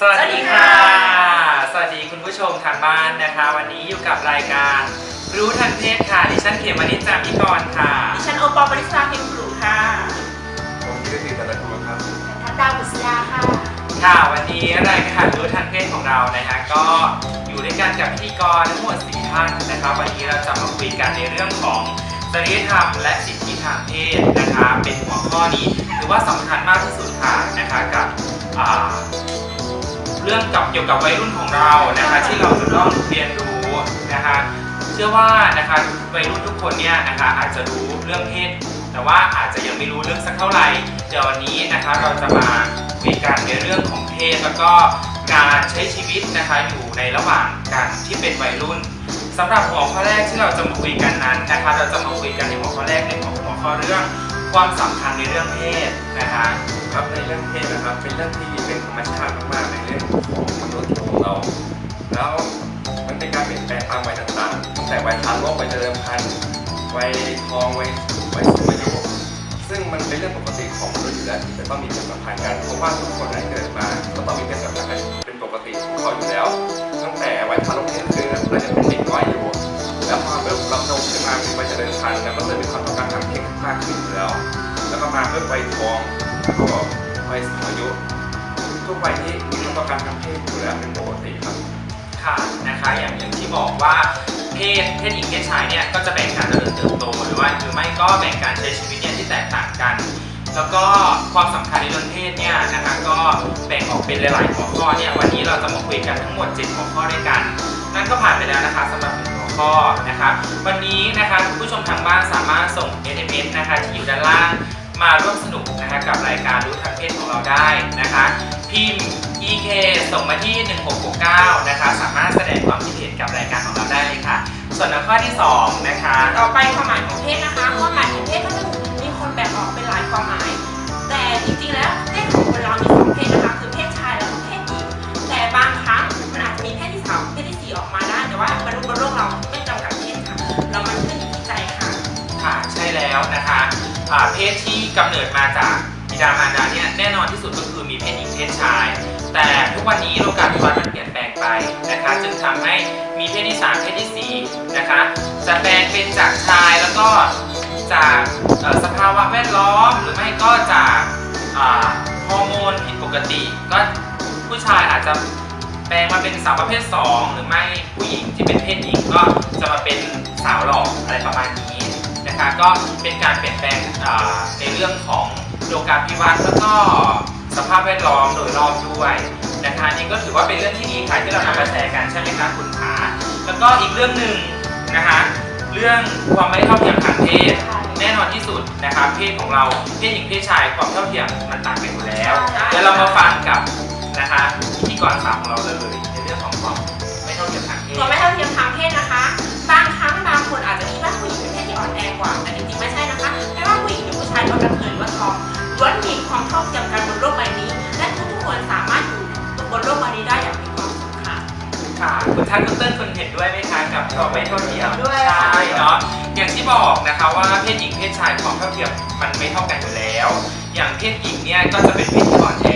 สวัสดีค่ะ สวัสดีคุณผู้ชมทางบ้านนะคะ วันนี้อยู่กับรายการ รู้ทันเพศค่ะ ดิฉันเขมนิจจามิกรค่ะ ดิฉันโอปอลปริศนาพิมพ์ปลูค่ะผมคิดว่าคือแต่ละคนครับทัดดาวบุษยาค่ะ ค่ะ วันนี้รายการรู้ทันเพศของเรานะคะก็อยู่ด้วยกันกับพิธีกรทั้งหมดสี่ท่านนะคะวันนี้เราจะมาคุยกันในเรื่องของจริยธรรมและสิทธิทางเพศนะคะ เป็นหัวข้อนี้ถือว่าสำคัญมากที่สุดค่ะนะคะกับอ่า เรื่องกับเกี่ยวกับวัยรุ่นของเรานะคะที่เราจะต้องเรียนรู้นะคะเชื่อว่านะคะวัยรุ่นทุกคนเนี่ยนะคะอาจจะรู้เรื่องเพศ แต่ว่าอาจจะยังไม่รู้เรื่องสักเท่าไหร่เดี๋ยววันนี้นะคะเราจะมาคุยกันในเรื่องของเพศแล้วก็การใช้ชีวิตนะคะอยู่ในระหว่างการที่เป็นวัยรุ่นสำหรับหัวข้อแรกที่เราจะมาคุยกันนั้นนะคะเราจะมาคุยกันในหัวข้อแรกในหัวหัวข้อเรื่องความสำคัญในเรื่องเพศนะคะ ครับในเรื่องเพศนะครับ เป็นเรื่องที่เป็นธรรมชาติมากๆในเรื่องของมนุษย์ของเรา แล้วมันเป็นการเปลี่ยนแปลงตามวัยต่างๆตั้งแต่วัยทารกวัยเจริญพันธุ์วัยทองวัยวัยสูงอายุซึ่งมันเป็นเรื่องปกติของมนุษย์อยู่แล้วที่จะต้องมีเพศสัมพันธ์กันเพราะว่าทุกคนที่เกิดมาก็ต้องมีเพศสัมพันธ์กันเป็นปกติของเขาอยู่แล้ว ตั้งแต่วัยทารกนี่คือเราจะเป็นเด็กน้อยอยู่แล้วพอเริ่มรับโตขึ้นมาเป็นวัยเจริญพันธุ์แล้วก็เริ่มมีความต้องการทางเพศมากขึ้นอยู่แล้ว แล้วก็มาเพิ่มวัยทอง แล้วก็วัยสูงอายุทุกวัยที่มีความต้องการทางเพศอยู่แล้วเป็นปกติครับ ค่ะนะคะอย่างอย่างที่บอกว่าเพศเพศหญิงเพศชายเนี่ยก็จะแบ่งการเจริญเติบโตหรือว่าหรือไม่ก็แบ่งการใช้ชีวิตเนี่ยที่แตกต่างกัน แล้วก็ความสำคัญในเรื่องเพศเนี่ยนะคะก็แบ่งออกเป็นหลาย ๆ หัวข้อเนี่ยวันนี้เราจะมาคุยกันทั้งหมด 7 หัวข้อด้วยกัน นั่นก็ผ่านไปแล้วนะคะสำหรับหัวข้อนะคะวันนี้นะคะคุณผู้ชมทางบ้านสามารถส่ง SMS นะคะที่อยู่ด้านล่างมาร่วมสนุก นะคะกับรายการรู้ทันเพศของเราได้นะคะ พิมพ์ EK ส่งมาที่ 1669 นะคะ สามารถแสดงความคิดเห็นกับรายการของเราได้เลยค่ะ ส่วนในข้อที่ 2 นะคะ ต่อไปความหมายของเพศนะคะความหมายของเพศก็จะมีคนแบ่งออกเป็นหลายความหมาย แต่จริงๆแล้วเพศของคนเรามีสองเพศนะคะคือเพศชายและเพศหญิงแต่บางครั้งมันอาจจะมีเพศที่สามเพศที่สี่ออกมาได้แต่ว่ามนุษย์บนโลกเราไม่จำกัดเพศค่ะเรามันขึ้นอยู่ที่ใจค่ะค่ะใช่แล้วนะคะอ่า เพศที่กำเนิดมาจากบิดามารดาเนี่ยแน่นอนที่สุดก็คือมีเพศหญิงเพศชาย แต่ทุกวันนี้โลกาภิวัตน์มันเปลี่ยนแปลงไปนะคะจึงทำให้มีเพศที่ 3 เพศที่ 4 นะคะ จะแปลงเป็นจากชายแล้วก็จากสภาวะแวดล้อมหรือไม่ก็จากฮอร์โมนผิดปกติ ก็ผู้ชายอาจจะแปลงมาเป็นสาวประเภท 2 หรือไม่ผู้หญิงที่เป็นเพศหญิงก็จะมาเป็นสาวหล่ออะไรประมาณนี้ นะคะก็เป็นการเปลี่ยนแปลงอ่าในเรื่องของโลกาภิวัตน์แล้วก็สภาพแวดล้อมโดยรอบด้วยนะคะนี่ก็ถือว่าเป็นเรื่องที่ดีค่ะที่เรานำมาแชร์กันใช่ไหมคะคุณขาแล้วก็อีกเรื่องหนึ่งนะคะเรื่องความไม่เท่าเทียมทางเพศแน่นอนที่สุดนะคะเพศของเราเพศหญิงเพศชายความเท่าเทียมมันต่างกันอยู่แล้วใช่เดี๋ยวเรามาฟังกับนะคะพิธีกรสาวของเราเลยในเรื่องของความไม่เท่าเทียมทางเพศตัวไม่เท่าเทียมทางเพศนะคะ ว่ากระเทยหรือว่าทอมล้วนมีความเท่าเทียมกันบนโลกใบนี้ และทุกๆคนสามารถอยู่บนโลกใบนี้ได้อย่างมีความสุขค่ะค่ะคุณท่านคุณเติ้ลคุณเห็นด้วยไหมคะกับความไม่เท่าเทียมด้วยใช่เนาะอย่างที่บอกนะคะว่าเพศหญิงเพศชายความเท่าเทียมมันไม่เท่ากันอยู่แล้ว อย่างเพศหญิงเนี่ยก็จะเป็นเพศที่อ่อนแอ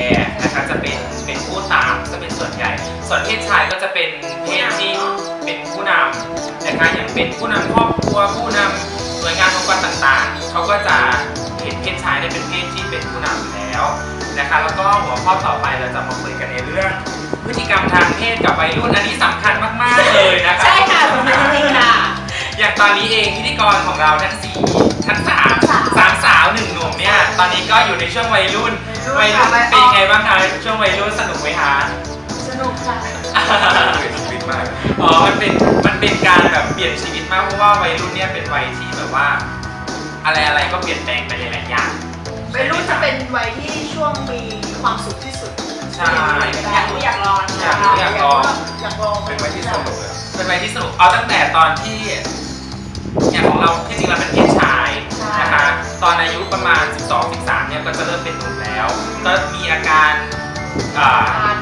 นะคะจะเป็นเป็นผู้ตามจะเป็นส่วนใหญ่ ส่วนเพศชายก็จะเป็นเพศที่เป็นผู้นำนะคะอย่างเป็นผู้นำครอบครัวผู้นำหน่วยงานองค์กรต่างๆเขาก็จะ เห็นเพศชายเนี่ยเป็นเพศที่เป็นผู้นำอยู่แล้วนะคะ แล้วก็หัวข้อต่อไปเราจะมาคุยกันในเรื่อง พฤติกรรมทางเพศกับวัยรุ่นอันนี้สำคัญมากๆเลยนะคะใช่ค่ะสำคัญจริงๆค่ะอย่างตอนนี้เองพิธีกรของเราทั้งสี่ทั้งสามสามสามสาวหนึ่งหนุ่มเนี่ยตอนนี้ก็อยู่ในช่วงวัยรุ่นวัวัยยรุ่รุ่นนค่ะเป็นยังไงบ้างคะช่วงวัยรุ่นสนุกไหมคะสนุกค่ะเปลี่ยนชีวิตมากอ๋อมันเป็นมันเป็นการแบบเปลี่ยนชีวิตมากเพราะว่าวัยรุ่นเนี่ยเป็นวัยที่แบบว่า อะไรอะไรก็เปลี่ยนแปลงไปหลายๆอย่างวัยรุ่นจะเป็นวัยที่ช่วงมีความสุขที่สุดใช่ อยากรู้อยากลองอยากรู้อยากลอง อยากลองเป็นวัยที่สนุกเลยเป็นวัยที่สนุกเอาตั้งแต่ตอนที่อย่างของเราที่จริงเราเป็นเพศชายนะคะตอนอายุประมาณ 12 13เนี่ยก็จะเริ่มเป็นหนุ่มแล้ว ก็มีอาการอ่าทาน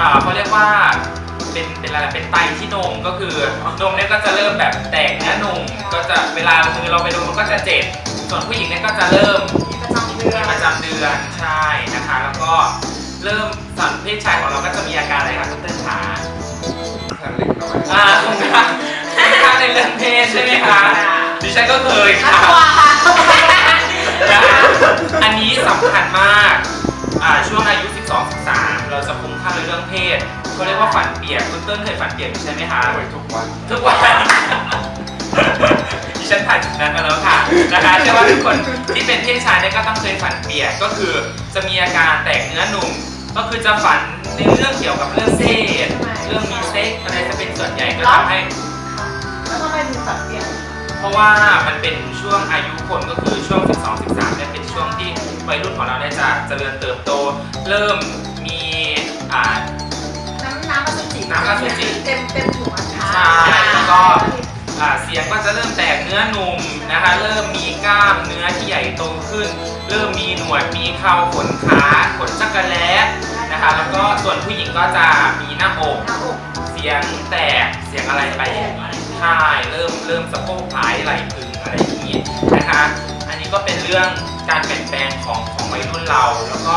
อ่าเขาเรียกว่า เป็นเป็นอะไรเป็นไตที่นมก็คือนมเนี่ยก็จะเริ่มแบบแตกเนื้อนมก็จะเวลามือเราไปโดนมันก็จะเจ็บส่วนผู้หญิงเนี่ยก็จะเริ่มมีประจำเดือนมีประจำเดือนใช่นะคะ แล้วก็เริ่มสอนเพศชายของเราก็จะมีอาการอะไรคะคุณเต้นขาทางเล็กน้อยอ่าค่อนข้างค่อนข้างในเรื่องเพศใช่ไหมคะดิฉันก็เคยอัค่ะตวาค่ะนะคะอันนี้สำคัญมากอ่าช่วงอายุ 12 13 เราจะคุ้มค่าในเรื่องเพศ เขาเรียกว่าฝันเปียกคุณเติ้ลเคยฝันเปียกอยู่ใช่ไหมคะป่วยทุกวัน ทุกวันดิฉันผ่านจุดนั้นมาแล้วค่ะนะคะเชื่อว่าทุกคนที่เป็นเพศชายเนี่ยก็ต้องเคยฝันเปียกก็คือจะมีอาการแตกเนื้อหนุ่ม ก็คือจะฝันในเรื่องเกี่ยวกับเรื่องเพศเรื่องมีเซ็กซ์อะไรจะเป็นส่วนใหญ่ก็ทำให้ แล้วทำไมถึงตัดเปลี่ยนเพราะว่ามันเป็นช่วงอายุคนก็คือช่วง 12 13เนี่ยเป็นช่วงที่วัยรุ่นของเราเนี่ยจะเจริญเติบโต เริ่มมีอ่า อสุจิเต็มเต็มหัวค่ะใช่แล้วก็อ่าเสียงก็จะเริ่มแตกเนื้อหนุ่มนะคะ เริ่มมีกล้ามเนื้อที่ใหญ่โตขึ้น เริ่มมีหนวดมีเคราขนขาขนจักกระแลนะคะ แล้วก็ส่วนผู้หญิงก็จะมีหน้าอกหน้าอกเสียงแตกเสียงอะไรไปใช่เริ่มเริ่มสะโพกผายไหล่พึงอะไรอย่างนี้นะคะ อันนี้ก็เป็นเรื่องการเปลี่ยนแปลงของของวัยรุ่นเราแล้วก็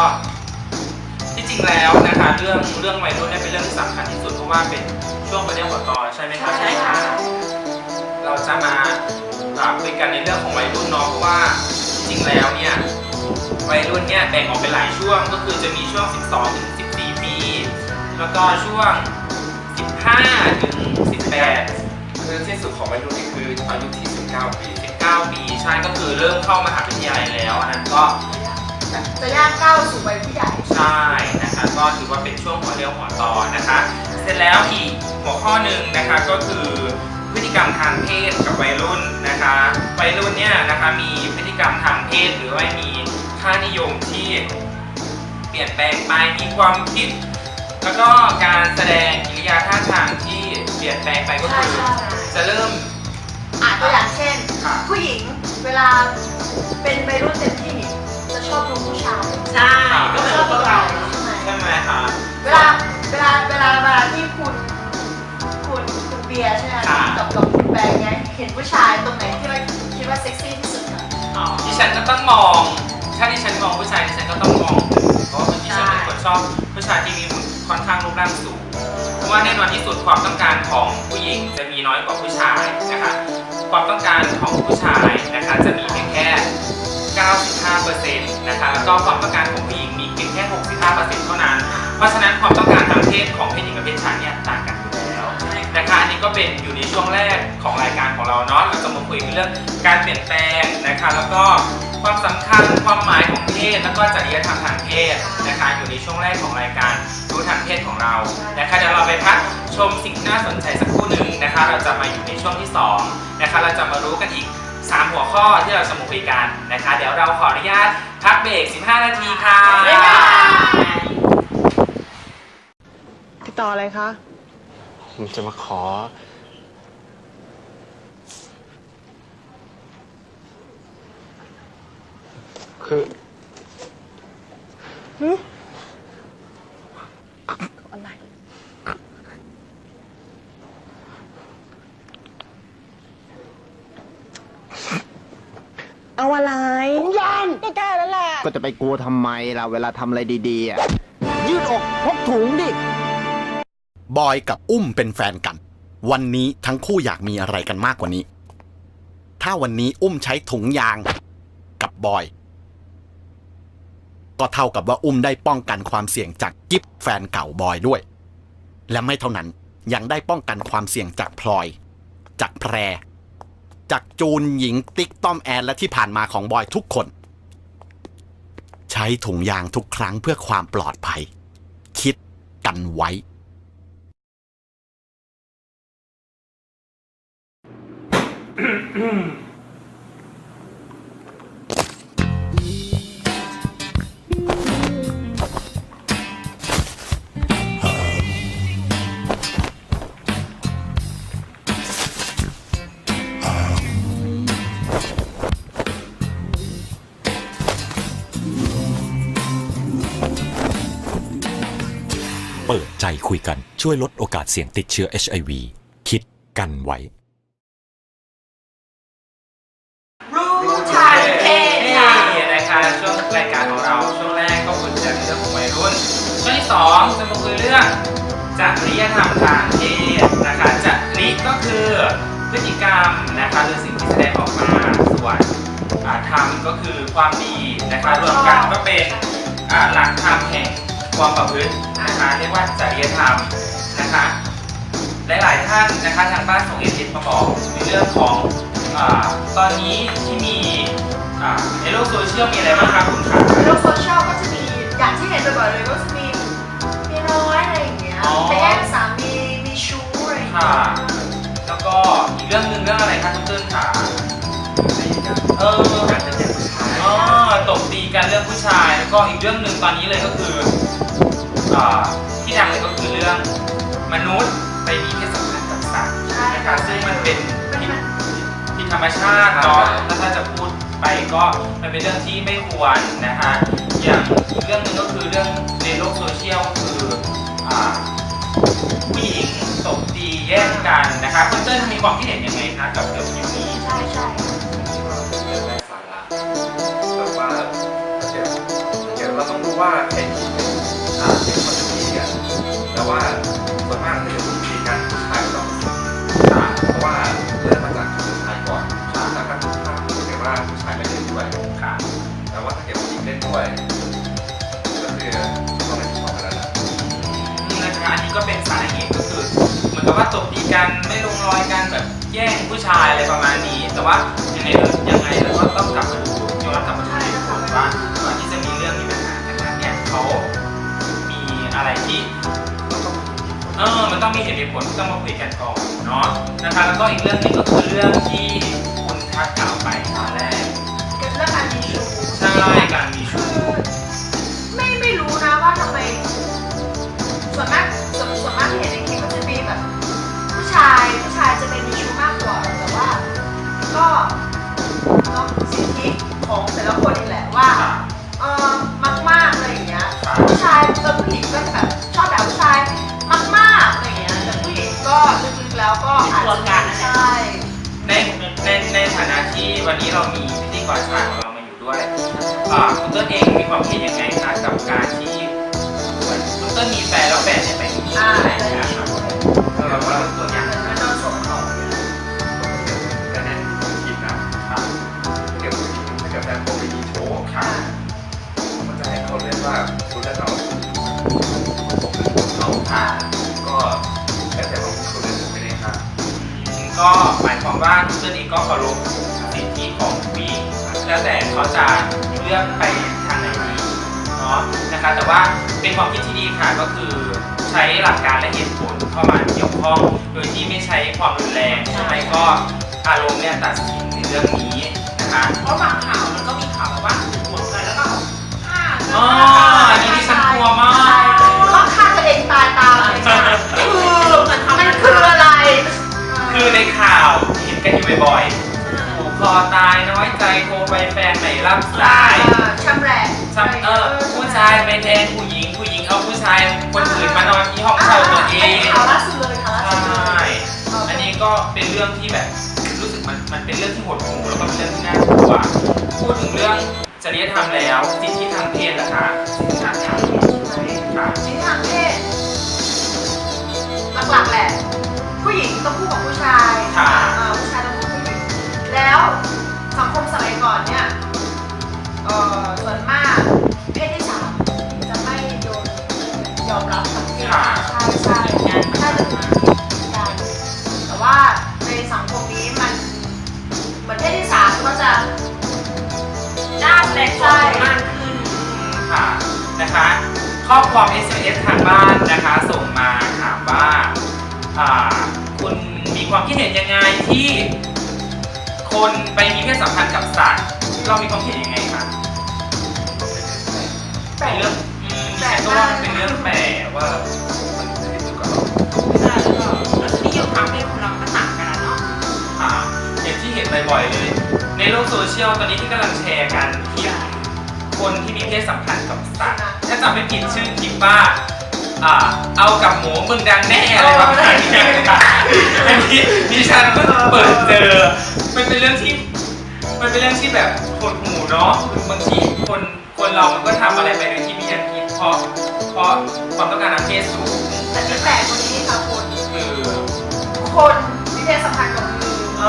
จริงแล้วนะคะเรื่องเรื่องวัยรุ่นเนี่ยเป็นเรื่องที่สำคัญที่สุดเพราะว่าเป็นช่วงประเด็นหัวตอใช่ไหมคะใช่ค่ะเราจะมาอ่าคุยกันในเรื่องของวัยรุ่นเนาะเพราะว่าจริงๆแล้วเนี่ยวัยรุ่นเนี่ยแบ่งออกเป็นหลายช่วงก็คือจะมีช่วง 12 ถึง 14 ปี แล้วก็ช่วง 15 ถึง 18 คือที่สุดของวัยรุ่นนี่คืออายุที่ 19 ปี 19 ปีใช่ก็คือเริ่มเข้ามหาวิทยาลัยแล้วอันนั้นก็ จะย่างก้าวสู่วัยผู้ใหญ่ ใช่นะคะก็ถือว่าเป็นช่วงหัวเรียวหัวต่อนะคะ เสร็จแล้วอีกหัวข้อหนึ่งนะคะก็คือพฤติกรรมทางเพศกับวัยรุ่นนะคะวัยรุ่นเนี่ยนะคะมีพฤติกรรมทางเพศหรือว่ามีค่านิยมที่เปลี่ยนแปลงไปมีความคิด แล้วก็การแสดงกิริยาท่าทางที่เปลี่ยนแปลงไปก็ใช่คือใช่ จะเริ่ม อะตัวอย่างเช่น ค่ะ ผู้หญิงเวลาเป็นวัยรุ่นเต็มที่จะ ชอบดูผู้ชายใช่ก็คือพวกเราใช่ไหมใช่ไหมคะเวลาเวลาเวลาเวลาที่คุณคุณคุณเบียร์ใช่ไหมค่ะกับกับคุณแบงค์เนี่ยเห็นผู้ชายตรงไหนที่ว่าคิดว่าเซ็กซี่ที่สุดอะอ๋อดิฉันก็ต้องมอง ถ้าดิฉันมองผู้ชายดิฉันก็ต้องมองเพราะว่าดิฉันเป็นคนชอบผู้ชายที่มีหุ่นค่อนข้างรูปร่างสูงเพราะว่าแน่นอนที่สุดความต้องการของผู้หญิงจะมีน้อยกว่าผู้ชายนะคะความต้องการของผู้ ก็ความต้องการของผู้หญิงมีเพียงแค่65%เท่านั้น เพราะฉะนั้นความต้องการทางเพศของเพศหญิงกับเพศชายเนี่ยต่างกันอยู่แล้วนะคะอันนี้ก็เป็นอยู่ในช่วงแรกของรายการของเราเนาะเราจะมาคุยเรื่องการเปลี่ยนแปลงนะคะ แล้วก็ความสำคัญความหมายของเพศ แล้วก็จริยธรรมทางเพศนะคะ อยู่ในช่วงแรกของรายการรู้ทางเพศของเรานะคะเดี๋ยวเราไปพักชมสิ่งน่าสนใจสักครู่หนึ่งนะคะ เราจะมาอยู่ในช่วงที่สองนะคะเราจะมารู้กันอีก 3 หัวข้อที่เราจะมาคุยกันนะคะ เดี๋ยวเราขออนุญาต พักเบรก 15 นาทีค่ะบ๊ายบายติดต่ออะไรคะ ผมจะมาขอ คือเอาอะไร ถุงยาง ก็แค่นั้นแหละ ก็จะไปกลัวทำไมล่ะเวลาทำอะไรดีๆอะยืดอกพกถุงดิ บอยกับอุ้มเป็นแฟนกัน วันนี้ทั้งคู่อยากมีอะไรกันมากกว่านี้ ถ้าวันนี้อุ้มใช้ถุงยางกับบอย ก็เท่ากับว่าอุ้มได้ป้องกันความเสี่ยงจากกิฟแฟนเก่าบอยด้วย และไม่เท่านั้นยังได้ป้องกันความเสี่ยงจากพลอย จากแพร จากจูนหญิงติ๊กต้อมแอนและที่ผ่านมาของบอยทุกคน ช้ถุงยางทุกครั้งเพื่อความปลอดภัย คิดกันไว้ คุยกันช่วยลดโอกาสเสี่ยงติดเชื้อ HIV คิดกันไว้ รู้ทางเพศค่ะนี่นะคะช่วงรายการของเราช่วงแรกก็คุยกันเรื่องของวัยรุ่นช่วงช่วงที่สองจะมาคุยเรื่องจริยธรรมทางเพศนะคะจริก็คือพฤติกรรมนะคะหรือสิ่งที่แสดงออกมาส่วนอ่าธรรมก็คือความดีนะคะรวมกันก็เป็นอ่าหลักธรรมแห่งความประพฤติ นะคะเรียกว่าจริยธรรมนะคะหลายๆท่านนะคะทางบ้านส่งเอสมาบอกในเรื่องของอาตอนนี้ที่มีอ่าในโลกโซเชียลมีอะไรบ้างครับคุณคะในโลกโซเชียลก็จะมีอย่างที่เห็นบ่อยๆเลยก็จะมีมีน้อยอะไรอย่างเงี้ยไปแย่งสามีมีชู้อะไรอย่างเงี้ค่ะยแล้วก็อีกเรื่องหนึ่งเรื่องอะไรคะคุณตื้นค่ะเออการจะเป็นผู้ชายอ๋อตบตีกันเรื่องผู้ชายแล้วก็อีกเรื่องหนึ่งตอนนี้เลยก็คือ่ที่ดังเลยก็คือเรื่องมนุษย์ไปมีเพศสัมพันธ์กับสัตว์นะคะซึ่งมันเป็นมันผิดมันผิดธรรมชาติเนาะถ้าจะพูดไปก็มันเป็นเรื่องที่ไม่ควรนะคะอย่างเรื่องหนึงก็คือเรื่องในโลกโซเชียลก็คือผู้หญิงตบตีแย่งกันนะคะคุณเติ้ลมีความคิดเห็นยังไงคะกับเรื่องนี้ใช่ใช่เรื่องไร้สาระแบบว่าเดี๋ยวเดี๋ยวเราต้องรู้ว่าไอ้ ว่าส่วนมากถ้าเกิดผู้หญิงกันผู้ชายก็ต้องอ่าเพราะว่าเริ่มมาจากผู้ชายก่อนแล้วก็ถ้าถ้าเกิดว่าผู้ชายไม่เล่นด้วยค่ะแต่ว่าถ้าเกิดผู้หญิงเล่นด้วยก็คือต้องเป็นชอบกันแล้วนะนะคะอันนี้ก็เป็นสาเหตุก็คือเหมือนกับว่าตบตีกันไม่ลงรอยกันแบบแย่งผู้ชายอะไรประมาณนี้ แต่ว่ายังไงยังไงเราก็ต้องกลับมาดูย้อนกลับมาดูเหตุผลว่าก่อนที่จะมีเรื่องมีปัญหากันนั้นเนี่ยเขามีอะไรที่ เออมันต้องมีเหตุมีผลที่ต้องมาคุยกันก่อนเนาะนะคะแล้วก็อีกเรื่องหนึงก็คือเรื่องที่คุณทักกล่าวไปตอนแรกเกิดเรื่องการมีชู้ใช่การมีชู้ไม่ไม่รู้นะว่าทำไม ส่วนมากส่วนส่วนมากที่เห็นในคลิปก็จะมีแบบ ผู้ชายผู้ชายจะเป็นมีชู้มากกว่า แต่ว่าก็เนาะสิทธิของแต่ละคนนี่แหละว่า ค่ะเออมากมากๆอะไรอย่างเงี้ยครับผู้ชายเออผู้หญิงก็จะแบบ แล้วก็อาจจะใช่ในในในฐานะที่วันนี้เรามีพิธีกรชายของเรามาอยู่ด้วยอ่าคุณเต้นเองมีความคิดยังไงคะกับการที่เหมือนคุณเต้นมีแฟนแล้วแฟนเนี่ยไปมีชู้อ่าอะไรเลยอย่างเงี้ยครับก็แบบว่าตัวอย่างเหมือนมันโดนสวมเขาแต่เนี่ยผมคิดนะถ้าเกิดผู้หญิงถ้าเกิดแฟนผมไปมีโชว์ค่ะมันจะให้เขาเล่นว่าคุณและเราผมเป็นเขาค่ะก็ ก็หมายความว่าคุณเต้นเองก็เคารพสิทธิของผู้หญิงแล้วแต่เขาจะเลือกไปทางไหนดีเนาะนะคะแต่ว่าเป็นความคิดที่ดีค่ะก็คือใช้หลักการและเหตุผลเข้ามาเกี่ยวข้อง โดยที่ไม่ใช้ความรุนแรงใช่ไหมก็อารมณ์เนี่ยตัดสินในเรื่องนี้นะคะเพราะบางข่าวมันก็มีข่าวแบบว่าห่วงกันแล้วก็ฆ่ากันอ๋ออันนี้ดิฉันกลัวมากก็ฆ่าตัวเองตายตาม คือในข่าวเห็นกันอยู่บ่อยๆผูกคอตายน้อยใจโทรไปแฟนไม่รับสายชำแหละซ้ำเออผู้ชายไปแทนผู้หญิง ผู้หญิงเอาผู้ชายคนอื่นมานอนที่ห้องเช่าตัวเออันงนี้ข่าวล่าสุดเลยค่ะใชล่าสุดเล่ยอันนี้ก็เป็นเรื่องที่แบบรู้สึกมันมันเป็นเรื่องที่หดหู่แล้วก็เป็นเรื่องที่น่ากลัวพูดถึงเรื่องจริยธรรมแล้วสิทธิทางเพศล่ะคะสิทธิทางเพศค่ะสิ่งทางเพศหลักๆแหละ ผู้หญิงต้องคู่กับผู้ชายค่ะอ่าผู้ชายต้องคู่กับผู้หญิงแล้วสังคมสมัยก่อนเนี่ยเอ่อส่วนมากเพศที่สามจะไม่โดนยอมรับกับเพศค่ะใช่ใช่ใช่จะเป็นการแต่ว่าในสังคมนี้มันเหมือนเพศที่สามก็จะด้าแสดงตัวมากขึ้น ค่ะนะคะ ข้อความ SMS ทางบ้านนะคะ ส่งมาถามว่าอ่า คุณมีความคิดเห็นยังไงที่คนไปมีเพศสัมพันธ์กับสัตว์เรามีความคิดเห็นยังไงคะแปลเป็นกเรื่องอืมดิฉันก็ว่ามันเป็นเรื่องแปลกแต่ว่ามันจะได้ดูกับเราใช่แล้วก็รสนิยมทางเพศของเราก็ต่างกันอะเนาะค่ะอย่างที่เห็นบ่อยๆเลย ในโลกโซเชียลตอนนี้ที่กำลังแชร์กันคลิปคนที่มีเพศสัมพันธ์กับสัตว์ถ้าจำไม่ผิดชื่อคลิปว่า อ่า เอากับหมูมึงดังแน่อะไรประมาณนี้ค่ะอันนี้ดิฉันก็เปิดเจอ มันเป็นเรื่องที่ มันเป็นเรื่องที่แบบหดหูเนาะคือบางทีคนคนเรามันก็ทำอะไรไปโดยที่ไม่ยันคิดเพราะเพราะความต้องการทางเพศสูงแต่ที่แปลกกว่านี้ค่ะคุณคือคนมีเพศสัมพันธ์กับงูเอ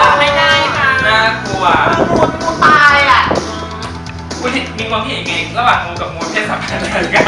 อไม่ได้ค่ะน่ากลัวงูงูตายอะ คุณมีความคิดเห็นไงระหว่างงูกับงูเพศสัมพันธ์กัน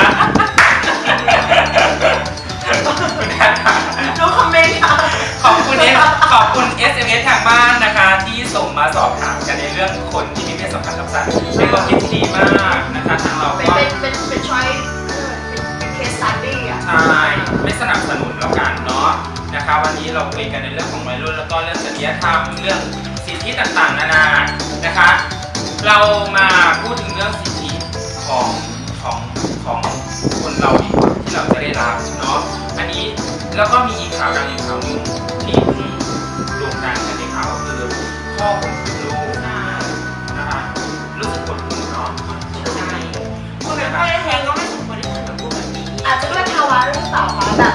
คนเป็นพ่อแท้ๆก็ไม่สมควรที่จะพูดแบบนี้อาจจะด้วยภาวะหรือเปล่าคะแบบ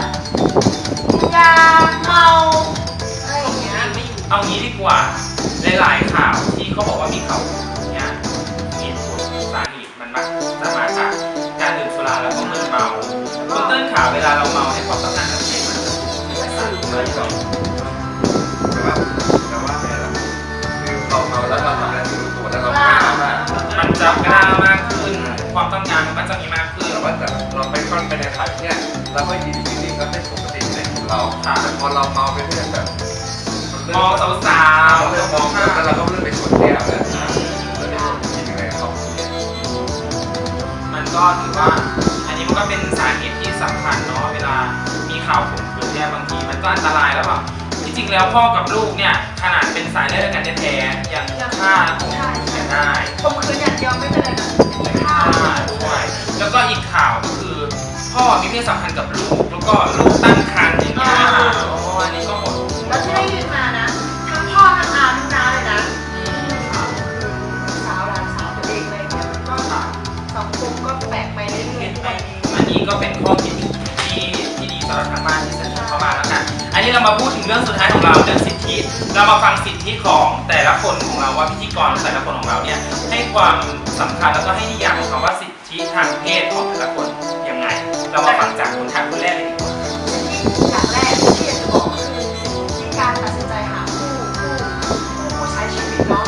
ยาเมาอะไรอย่างเงี้ยไม่อยู่เอางี้ดีกว่า หลายๆข่าวที่เขาบอกว่ามีเขาเนี่ยมีผลสาเหตุมันมักจะมาจากการดื่มสุราแล้วก็มึนเมาคุณเติ้ลข่าวเวลาเราเมาให้ความต้องการทางเพศมันจะสูงเลยแบบแต่ว่าแต่ว่าไงล่ะคือเราเมาแล้วเราทำอะไรไม่รู้ตัวแล้วเรากล้ามากมันจะกล้ามากขึ้นความต้องการ เนี่ยเราก็ยินดีๆก็เป็นปกติในของเราแต่พอเราเมาไปเรื่อยแบบมองสาวเราๆเริ่มมองแล้วเราก็เริ่มไปชนแก้วแล้วเราได้กินยังไงเขามันก็ถือว่า อันนี้มันก็เป็นสาเหตุที่สำคัญเนาะเวลามีข่าวข่มขืนเนี่ยบางทีมันก็อันตรายแล้วแบบที่จริงแล้วพ่อกับลูกเนี่ยขนาดเป็นสายเลือดกันแท้ๆยังฆ่าข่มขืนกันได้ผมคืนอย่างเดียวไม่เป็นไรนะมีข้าวใช่ด้วยแล้วก็อีกข่าวก็คือ พ่อมีเพศสัมพันธ์กับลูก แล้วก็ลูกตั้งครรภ์อย่างเงี้ยค่ะอ้อันนี้ก็หมดแล้วที่ได้ยินมานะทั้งพ่อทั้งอาทั้งน้าเลยนะสาวหลานสาวตัวเองอะไรเงี้ยมันก็สังคมก็แปลกไปเรื่อยๆไปอันนี้ก็เป็นข้อคิดที่ที่ดีสำหรับทางบ้านที่เสนอเข้ามาแล้วกัน อันนี้เรามาพูดถึงเรื่องสุดท้ายของเราเรื่องสิทธิ เรามาฟังสิทธิของแต่ละคนของเราว่าพิธีกรแต่ละคนของเราเนี่ยให้ความสำคัญแล้วก็ให้นิยามของคำว่าสิทธิทางเพศของแต่ละคน เรามาฟังจากคนทางคนแรกเลยดีกว่าอย่างแรกที่อยากจะบอกก็คือที่การตัดสินใจหาคู่คู่คู่ผู้ใช้ชีวิตเนาะ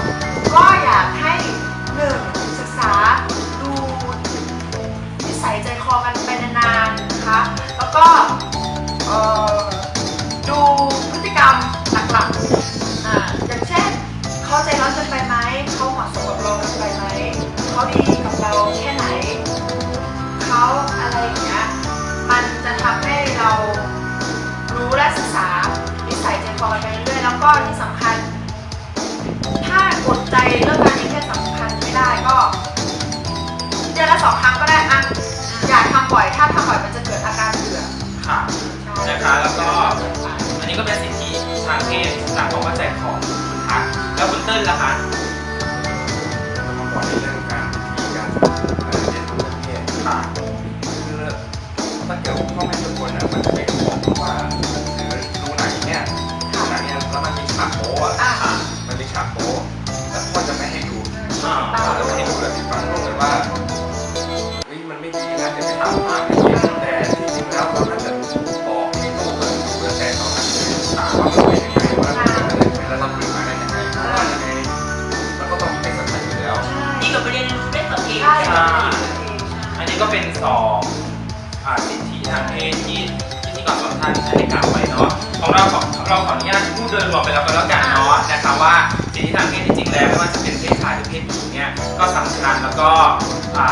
ก็อยากให้หนึ่งศึกษาดูนิสัยใจคอกันไปนานๆนะคะ แล้วก็ ก็อ่า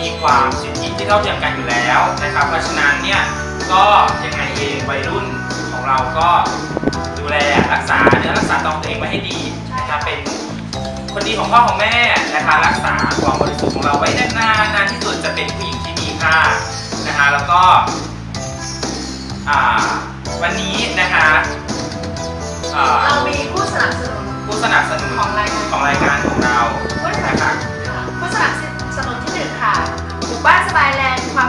มีความสิทธิที่เท่าเทียมกันอยู่แล้วนะครับ เพราะฉะนั้นเนี่ยก็ยังไงเองวัยรุ่นของเราก็ดูแลรักษาเนื้อรักษาตัวเองไว้ให้ดีนะครับเป็นคนดีของพ่อของแม่นะคะรักษาความบริสุทธิ์ของเราไว้นานๆนานที่สุดจะเป็นผู้หญิงที่มีค่านะคะแล้วก็อ่าวันนี้นะคะอ่าเรามีผู้สนับสนุนผู้สนับสนุนของรายการของรายการของเรา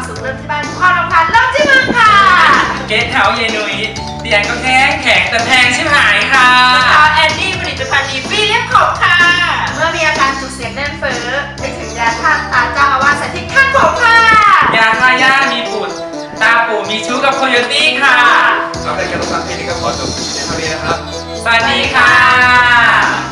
สุขเริ่มที่บ้านความรำคาญเริ่มที่มึงค่ะเกสเท้าเยนุยเตียงก็แข็งแข็งแต่แพงชิบหายค่ะนะคะแอนดี้ผลิตภัณฑ์ดีฟรีเลียบขอบค่ะ เมื่อมีอาการจุกเสียงแน่นเฟ้อไปถึงยาท่าตาเจ้าอาวาสใส่ที่ข้างผมค่ะ ยาทาย่ามีบุตรตาปู่มีชู้กับโคโยตี้ค่ะเราได้การรับฟังเพลงนี้ก็ขอจบเพียงเท่านี้นะครับ สวัสดีค่ะ